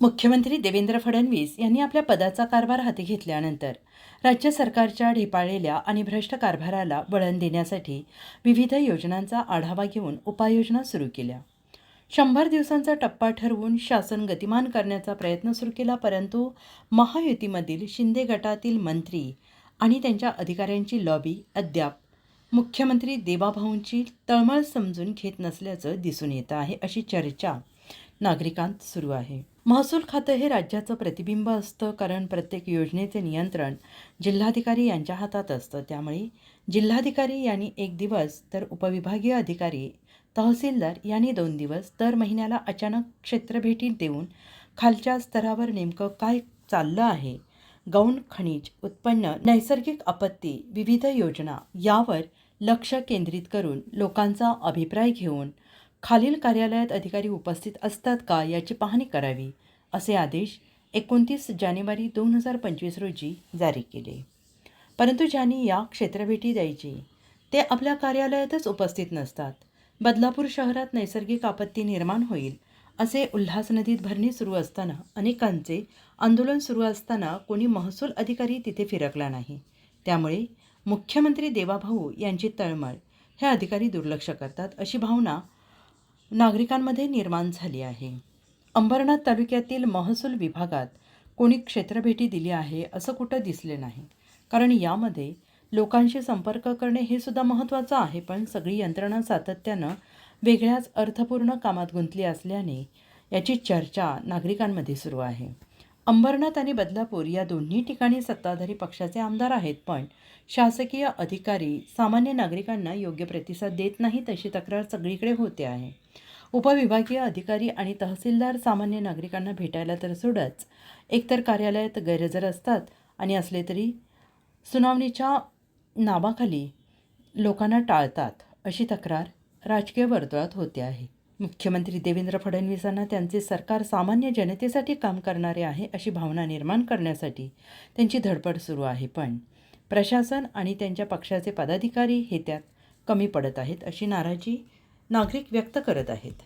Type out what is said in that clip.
मुख्यमंत्री देवेंद्र फडणवीस यांनी आपल्या पदाचा कारभार हाती घेतल्यानंतर राज्य सरकारच्या ढेपाळलेल्या आणि भ्रष्ट कारभाराला वळण देण्यासाठी विविध योजनांचा आढावा घेऊन उपाययोजना सुरू केल्या. शंभर दिवसांचा टप्पा ठरवून शासन गतिमान करण्याचा प्रयत्न सुरू केला परंतु महायुतीमधील शिंदे गटातील मंत्री आणि त्यांच्या अधिकाऱ्यांची लॉबी अद्याप मुख्यमंत्री देवाभाऊंची तळमळ समजून घेत नसल्याचं दिसून येतं आहे अशी चर्चा नागरिकांत सुरू आहे. महसूल खातं हे राज्याचं प्रतिबिंब असतं कारण प्रत्येक योजनेचे नियंत्रण जिल्हाधिकारी यांच्या हातात असतं. त्यामुळे जिल्हाधिकारी यांनी एक दिवस तर उपविभागीय अधिकारी तहसीलदार यांनी दोन दिवस दर महिन्याला अचानक क्षेत्रभेटी देऊन खालच्या स्तरावर नेमकं काय चाललं आहे? गौण खनिज उत्पन्न नैसर्गिक आपत्ती विविध योजना यावर लक्ष केंद्रित करून लोकांचा अभिप्राय घेऊन खालील कार्यालयात अधिकारी उपस्थित असतात का याची पाहणी करावी असे आदेश एकोणतीस जानेवारी दोन हजार पंचवीस रोजी जारी केले. परंतु ज्यांनी या क्षेत्रभेटी द्यायची ते आपल्या कार्यालयातच उपस्थित नसतात. बदलापूर शहरात नैसर्गिक आपत्ती निर्माण होईल असे उल्हास नदीत भरणी सुरू असताना अनेकांचे आंदोलन सुरू असताना कोणी महसूल अधिकारी तिथे फिरकला नाही. त्यामुळे मुख्यमंत्री देवाभाऊ यांची तळमळ हे अधिकारी दुर्लक्ष करतात अशी भावना नागरिकांमध्ये निर्माण झाली आहे. अंबरनाथ तालुक्यातील महसूल विभागात कोणी क्षेत्रभेटी दिली आहे असं कुठं दिसले नाही. कारण यामध्ये लोकांशी संपर्क करणे हे सुद्धा महत्त्वाचं आहे पण सगळी यंत्रणा सातत्यानं वेगळ्याच अर्थपूर्ण कामात गुंतली असल्याने याची चर्चा नागरिकांमध्ये सुरू आहे. अंबरनाथ आणि बदलापूर या दोन्ही ठिकाणी सत्ताधारी पक्षाचे आमदार आहेत पण शासकीय अधिकारी सामान्य नागरिकांना योग्य प्रतिसाद देत नाहीत अशी तक्रार सगळीकडे होते आहे. उपविभागीय अधिकारी आणि तहसीलदार सामान्य नागरिकांना भेटायला तर सोडच. एकतर कार्यालयात गैरहजर असतात आणि असले तरी सुनावणीच्या नावाखाली लोकांना टाळतात अशी तक्रार राजकीय वर्तुळात होते आहे. मुख्यमंत्री देवेंद्र फडणवीसांना त्यांचे सरकार सामान्य जनतेसाठी काम करणारे आहे अशी भावना निर्माण करण्यासाठी त्यांची धडपड सुरू आहे. पण प्रशासन आणि त्यांच्या पक्षाचे पदाधिकारी हे त्यात कमी पडत आहेत अशी नाराजी नागरिक व्यक्त करत आहेत.